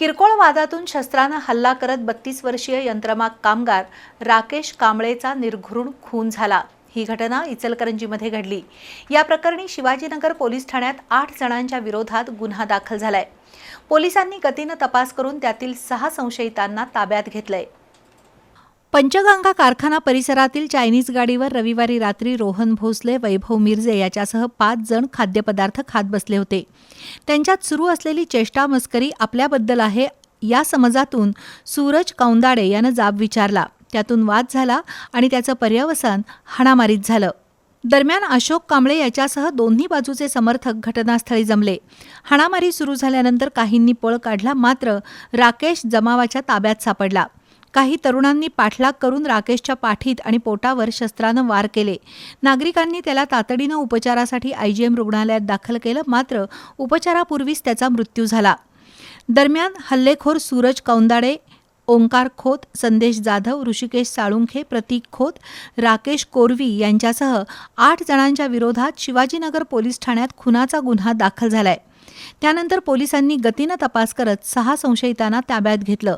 किरकोळ वादातून शस्त्रानं हल्ला करत बत्तीस वर्षीय यंत्रमाग कामगार राकेश कांबळेचा निर्घृण खून झाला. ही घटना इचलकरंजीमध्ये घडली. या प्रकरणी शिवाजीनगर पोलीस ठाण्यात आठ जणांच्या विरोधात गुन्हा दाखल झालाय. पोलिसांनी गतीनं तपास करून त्यातील सहा संशयितांना ताब्यात घेतलंय. पंचगंगा कारखाना परिसरातील चायनीज गाडीवर रविवारी रात्री रोहन भोसले वैभव मिरजे याच्यासह पाच जण खाद्यपदार्थ खात बसले होते. त्यांच्यात सुरू असलेली चेष्टा मस्करी आपल्याबद्दल आहे या समजातून सूरज कौंदाडे यानं जाब विचारला. त्यातून वाद झाला आणि त्याचं पर्यवसान हाणामारीत झालं. दरम्यान अशोक कांबळे याच्यासह दोन्ही बाजूचे समर्थक घटनास्थळी जमले. हाणामारी सुरू झाल्यानंतर काहींनी पळ काढला मात्र राकेश जमावाच्या ताब्यात सापडला. काही तरुणांनी पाठलाग करून राकेशच्या पाठीत आणि पोटावर शस्त्रानं वार केले. नागरिकांनी त्याला तातडीनं उपचारासाठी आयजीएम रुग्णालयात दाखल केलं मात्र उपचारापूर्वीच त्याचा मृत्यू झाला. दरम्यान हल्लेखोर सूरज कौंदाडे ओंकार खोत संदेश जाधव ऋषिकेश साळुंखे प्रतीक खोत राकेश कोरवी यांच्यासह आठ जणांच्या विरोधात शिवाजीनगर पोलीस ठाण्यात खुनाचा गुन्हा दाखल झालाय. त्यानंतर पोलिसांनी गतीनं तपास करत सहा संशयितांना ताब्यात घेतलं.